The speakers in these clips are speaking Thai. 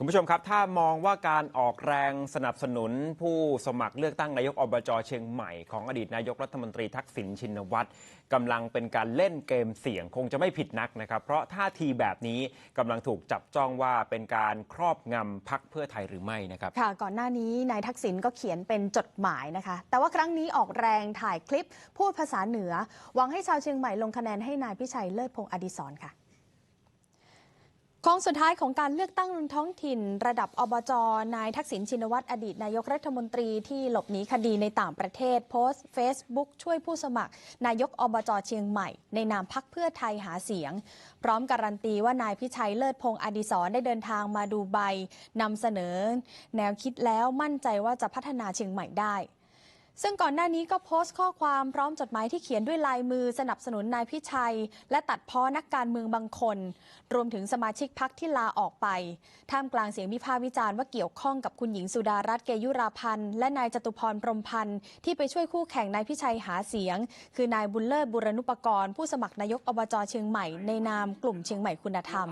คุณผู้ชมครับ ถ้ามองว่าการออกแรงสนับสนุนผู้สมัครเลือกตั้งนายกอบจเชียงใหม่ของอดีตนายกรัฐมนตรีทักษิณชินวัตรกำลังเป็นการเล่นเกมเสี่ยงคงจะไม่ผิดนักนะครับ เพราะท่าทีแบบนี้กำลังถูกจับจ้องว่าเป็นการครอบงำพักเพื่อไทยหรือไม่นะครับค่ะก่อนหน้านี้นายทักษิณก็เขียนเป็นจดหมายนะคะ แต่ว่าครั้งนี้ออกแรงถ่ายคลิปพูดภาษาเหนือหวังให้ชาวเชียงใหม่ลงคะแนนให้นายพิชัยเลิศพงษ์อดิศรค่ะ โค้งสุดท้ายของการเลือกตั้งท้องถิ่น ระดับอบจ นายทักษิณชินวัตรอดีตนายกรัฐมนตรีที่หลบหนีคดีในต่างประเทศ โพสต์ Facebook ช่วยผู้สมัคร นายกอบจเชียงใหม่ ในนามพักเพื่อไทยหาเสียง พร้อมการันตีว่านายพิชัยเลิศพงษ์อดิศรได้เดินทางมาดูใบนำเสนอ แนวคิดแล้วมั่นใจว่าจะพัฒนาเชียงใหม่ได้ ซึ่งก่อนหน้านี้ก็โพสต์ข้อความพร้อมจดหมายที่เขียนด้วยลายมือสนับสนุนนายพิชัย และตัดพ้อนักการเมืองบางคน รวมถึงสมาชิกพักที่ลาออกไป ท่ามกลางเสียงวิพากษ์วิจารณ์ว่าเกี่ยวข้องกับคุณหญิงสุดารัตน์เกยุราพันธ์และนายจตุพรพรมพันธ์ที่ไปช่วยคู่แข่งนายพิชัยหาเสียง คือนายบุญเลิศบุรณุปกรณ์ผู้สมัครนายกอบจเชียงใหม่ในนามกลุ่มเชียงใหม่คุณธรรม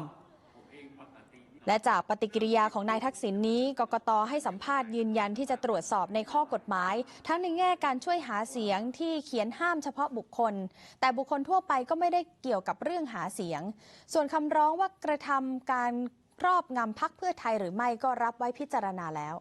และจากปฏิกิริยาของนายทักษิณนนี้ กกตให้สัมภาษณ์ยืนยันที่จะตรวจสอบในข้อกฎหมาย ทั้งในแง่การช่วยหาเสียงที่เขียนห้ามเฉพาะบุคคล แต่บุคคลทั่วไปก็ไม่ได้เกี่ยวกับเรื่องหาเสียง ส่วนคำร้องว่ากระทำการครอบงำพักเพื่อไทยหรือไม่ก็รับไว้พิจารณาแล้ว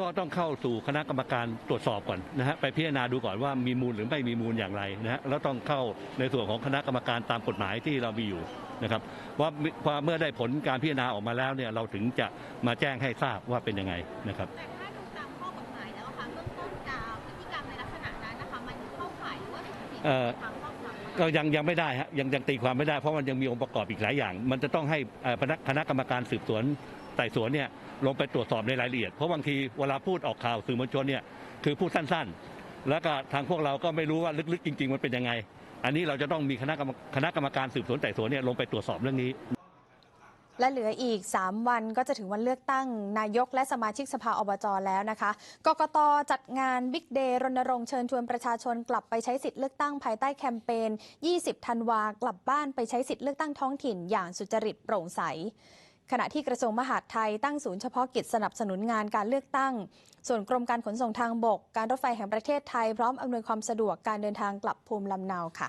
ก็ต้องเข้าสู่คณะกรรมการตรวจสอบก่อนนะฮะไปพิจารณาดูก่อนว่ามีมูลหรือไม่มีมูลอย่างไรนะฮะแล้วต้องเข้าในส่วนของคณะกรรมการตามกฎหมายที่เรามีอยู่นะครับว่าว่าเมื่อได้ผลการพิจารณาออกมาแล้วเนี่ยเราถึงจะมาแจ้งให้ทราบว่าเป็นยังไงนะครับแต่ถ้าดูตามข้อกฎหมายแล้วอะค่ะเบื้องต้นจากพฤติกรรมในลักษณะนั้นนะคะมันเข้าข่ายหรือว่าผิดเอ่อทางครอบครองไหมก็ยังยังไม่ได้ฮะยังยังตีความไม่ได้เพราะมันยังมีองค์ประกอบอีกหลายอย่าง มันจะต้องให้เอ่อคณะคณะกรรมการสืบสวน ไต่สวนเนี่ยลงไปตรวจสอบในรายละเอียด เพราะบางทีเวลาพูดออกข่าวสื่อมวลชนเนี่ยคือพูดสั้นๆ แล้วก็ทางพวกเราก็ไม่รู้ว่าลึกๆ จริง ๆ มันเป็นยังไง อันนี้เราจะต้องมีคณะกรรมคณะกรรมการสืบสวนไต่สวนเนี่ยลงไปตรวจสอบเรื่องนี้และเหลืออีก 3 วันก็จะถึงวันเลือกตั้งนายกและสมาชิกสภาอบจแล้วนะคะกกตจัดงานบิ๊กเดย์รณรงค์เชิญชวนประชาชนกลับไปใช้สิทธิ์เลือกตั้งภายใต้แคมเปญ 20 ธันวากลับบ้านไปใช้สิทธิ์เลือกตั้งท้องถิ่นอย่างสุจริตโปร่งใส ขณะที่กระทรวงมหาดไทยตั้งศูนย์เฉพาะกิจสนับสนุนงานการเลือกตั้ง ส่วนกรมการขนส่งทางบก การรถไฟแห่งประเทศไทยพร้อมอำนวยความสะดวกการเดินทางกลับภูมิลำเนาค่ะ